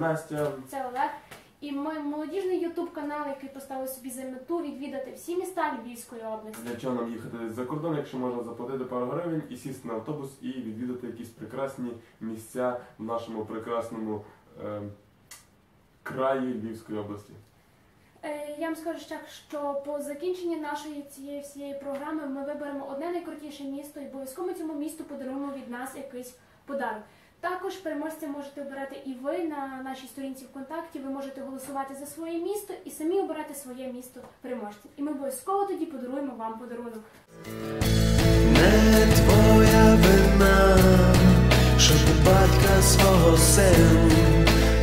Настя. Це Олег. І ми молодіжний ютуб канал, який поставив собі за мету відвідати всі міста Львівської області. Для чого нам їхати за кордон, якщо можна заплатити пару гривень і сісти на автобус і відвідати якісь прекрасні місця в нашому прекрасному е, краї Львівської області. Е, Я вам скажу ще, що по закінченні нашої цієї всієї програми ми виберемо одне найкрутіше місто і обов'язково цьому місту подаруємо від нас якийсь подарок. Також переможця можете обирати і ви на нашій сторінці ВКонтакті. Ви можете голосувати за своє місто і самі обирати своє місто переможця. І ми обов'язково тоді подаруємо вам подарунок. Не твоя вина, що у батька свого сину,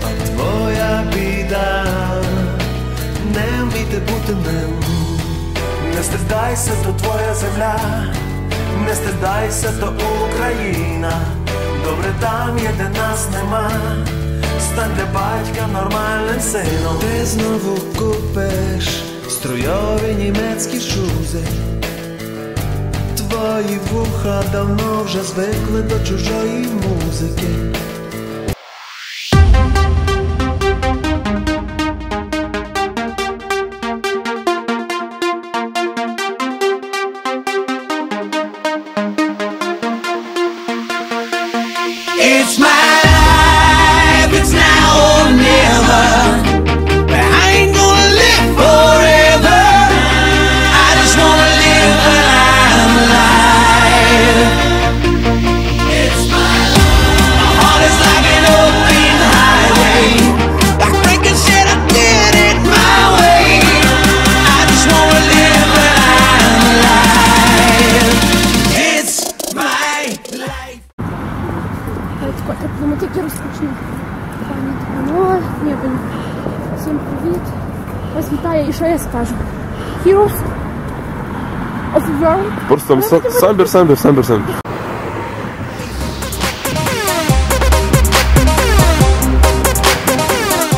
а твоя біда, не вміти бути ним. Не стидайся, то твоя земля, не стидайся, то Україна. Добре там є, де нас нема. станьте батька нормальним сином. Ти знову купиш струйові німецькі шузи. Твої вуха давно вже звикли до чужої музики. Вітаю і що я скажу? Heroes of the world. Просто там самбір, самбір, самбір, самбір.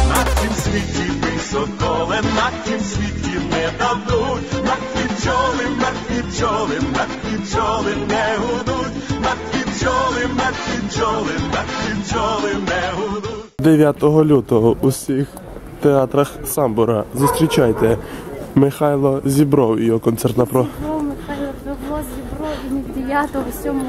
На тім світі високоле, на тім світі не дадуть, мертві бджоли, мертві бджоли, мертві бджоли не гудуть, мертві бджоли, мертві бджоли, мертві бджоли не гудуть. 9 лютого у всіх театрах Самбора зустрічайте Михайло Зібров і його концертна про. Михайло Павло, Зібро, і 9 7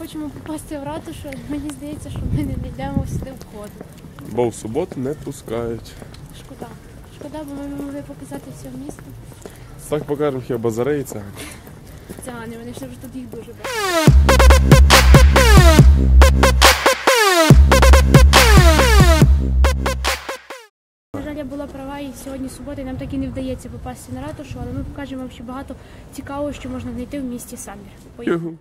хочемо попасти в ратушу, але мені здається, що ми не знайдемо сюди входу. Бо в суботу не пускають. Шкода. Шкода, бо ми могли показати все місто. Так покажемо хіба базарейця. Цигани, вони ще ж тут їх дуже багато. На жаль, я була права, і сьогодні субота, і нам так і не вдається попасти на ратушу, але ми покажемо вам ще багато цікавого, що можна знайти в місті Самбір. Поїхали.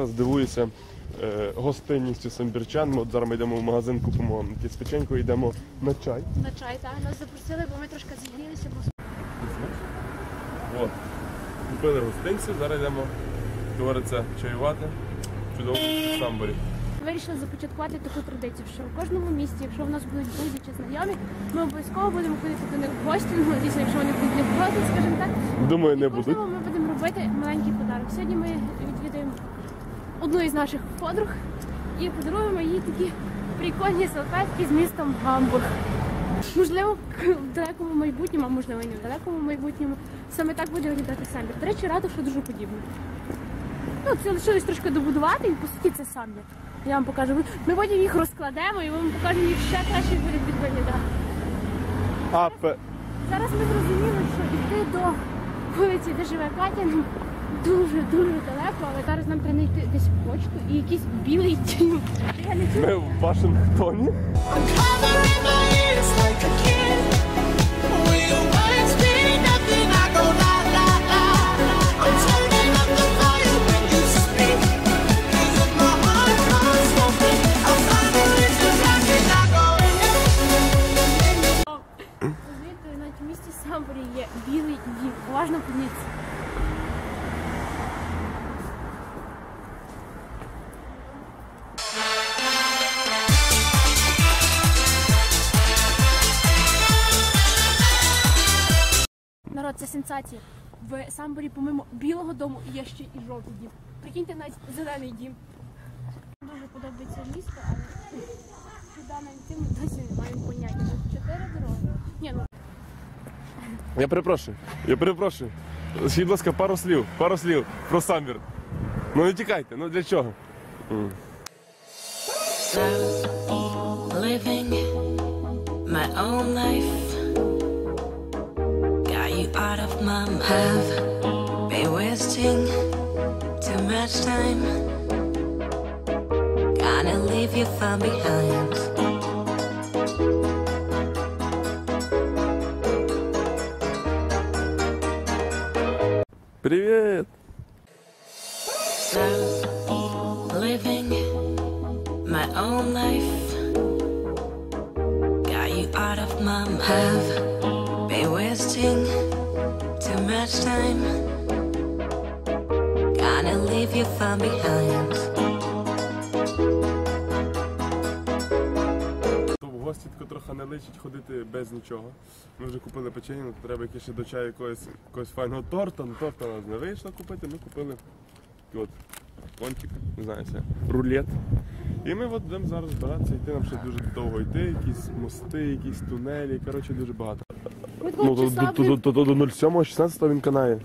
Я раз дивуюся е, гостинністю самбірчан. Ми От зараз ми йдемо в магазин, купимо якесь печенько, йдемо на чай. На чай, так? Нас запросили, бо ми трошки зігрілися, бо От. Купили гостинців, зараз йдемо, говориться, чаювати. Чудово в самборі. вирішили започаткувати таку традицію, що в кожному місті, якщо в нас будуть друзі чи знайомі, ми обов'язково будемо ходити до них в гості, ну, звісно, якщо вони будуть не проти, скажімо так. Думаю, не будуть. Можливо, ми будемо робити маленький подарок. Сьогодні ми відвідаємо одну із наших подруг і подаруємо їй такі прикольні салфетки з містом Гамбург. Можливо, в далекому майбутньому, а можливо і не в далекому майбутньому, саме так буде виглядати самбір. До речі, рада, що дуже подібно. Ну, це лишилось трошки добудувати, і по суті це самбір. Я вам покажу. Ми потім їх розкладемо і вам покажемо їх ще краще будуть виглядати. Зараз ми зрозуміли, що йти до вулиці, де живе Катя, ну, дуже дуже далеко, але зараз нам треба знайти десь почту і якийсь білий тінь. Я не чую. Ми в Вашингтоні. I'm covering my ears like a це сенсація. В Самборі, помимо білого дому, є ще і жовтий дім. Прикиньте, навіть зелений дім. Дуже подобається місто, але куди нам йти, ми досі не маємо поняття. Тут Чотири дороги. Ні, ну Я перепрошую, я перепрошую. Скажіть, будь ласка, пару слів, пару слів про самбір. Ну не тікайте, ну для чого? living my own life. have been wasting too much time. Gonna leave you far behind. Привіт! So, living my own life. Got you out of my have much. Gonna leave you far behind. Гості тако трохи не личить ходити без нічого. Ми вже купили печення, ну, то треба якесь ще до чаю якогось, якогось файного торта. Ну торта у нас не вийшло купити, ми купили такий от пончик, не знаю, це рулет. І ми от будемо зараз збиратися йти, нам ще дуже довго йти, якісь мости, якісь тунелі, коротше дуже багато. Ми Ну, до, часа, до, блін, до, до, до 07 16 він канає.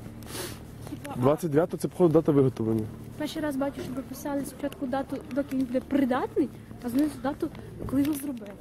типа, 29 це походу дата виготовлення. Перший раз бачу, що ви писали спочатку дату, доки він буде придатний, а знизу дату, коли його зробили.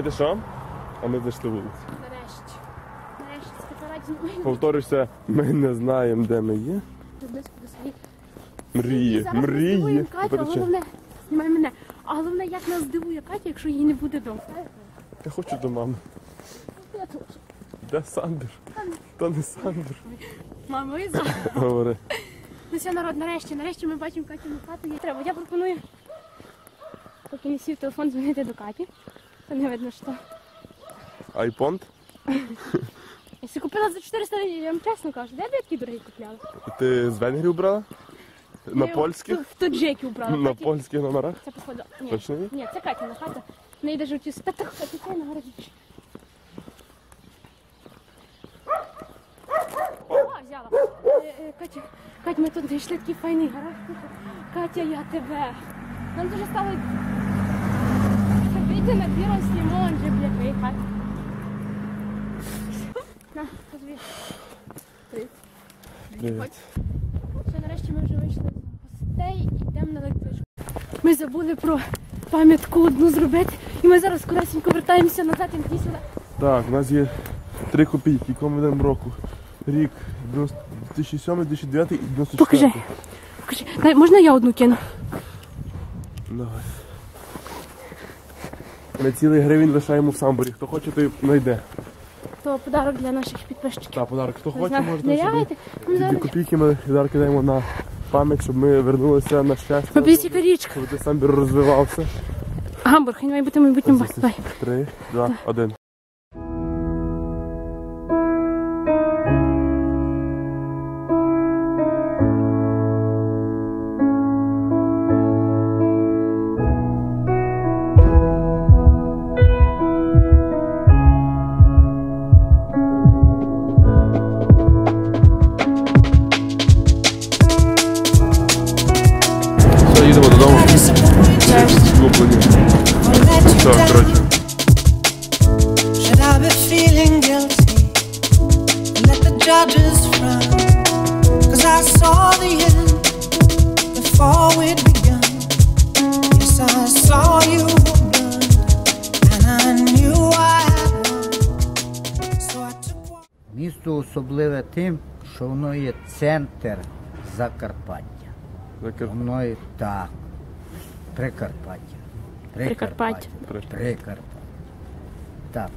Знаєте що? А ми зайшли вулицю. Нарешті. Нарешті спецоперації Повторюся, ми не знаємо, де ми є. близько до своїх. Мрії, Зараз мрії. Катю, а головне, знімай мене. А головне, як нас здивує Катя, якщо її не буде вдома. Я хочу до мами. Я тут. Де Сандер? То не Сандер. Мамо, і за. Говори. Ну все, народ, нарешті, нарешті ми бачимо Катю на хату. Їй треба. Я пропоную, поки не сів телефон, дзвонити до Каті. Не видно, що. Айпонт. Якщо купила за 400 гривень, я вам чесно кажу, де я такі дорогі купляла? Ти з Венгрії брала? На Я польських? В, в Тоджекі убрала. На Каті. польських номерах? Це походу. Ні. Точно ні? Ні, це Катіна хата. В неї даже оті та так, та на городі. О, взяла. Е, е, Катя, Катя, ми тут знайшли такий файний гараж. Катя, я тебе. Нам дуже стало вийти на двір Лимон вже, блядь, виїхати. На, позві. Привіт. Все, нарешті ми вже вийшли з гостей і йдемо на електричку. Ми забули про пам'ятку одну зробити, і ми зараз скоресенько вертаємося назад і сюди. Так, у нас є три копійки, якому йдемо року. Рік 2007, 2009 і 94. Покажи. Покажи. Можна я одну кину? Давай. Ми цілий гривень лишаємо в самборі. Хто хоче, той знайде. То подарок для наших підписчиків. Та подарок. Хто хоче, можна. собі. зараз... копійки ми зараз кидаємо на пам'ять, щоб ми вернулися на щастя. Щоб ти самбір розвивався. Гамбург, він має бути в майбутньому. Три, два, один. Особливе тим, що воно є центр Закарпаття. Закар... Воно є так. Прикарпаття. Прикарпаття. Прикарпаття. Прикарпаття. Так.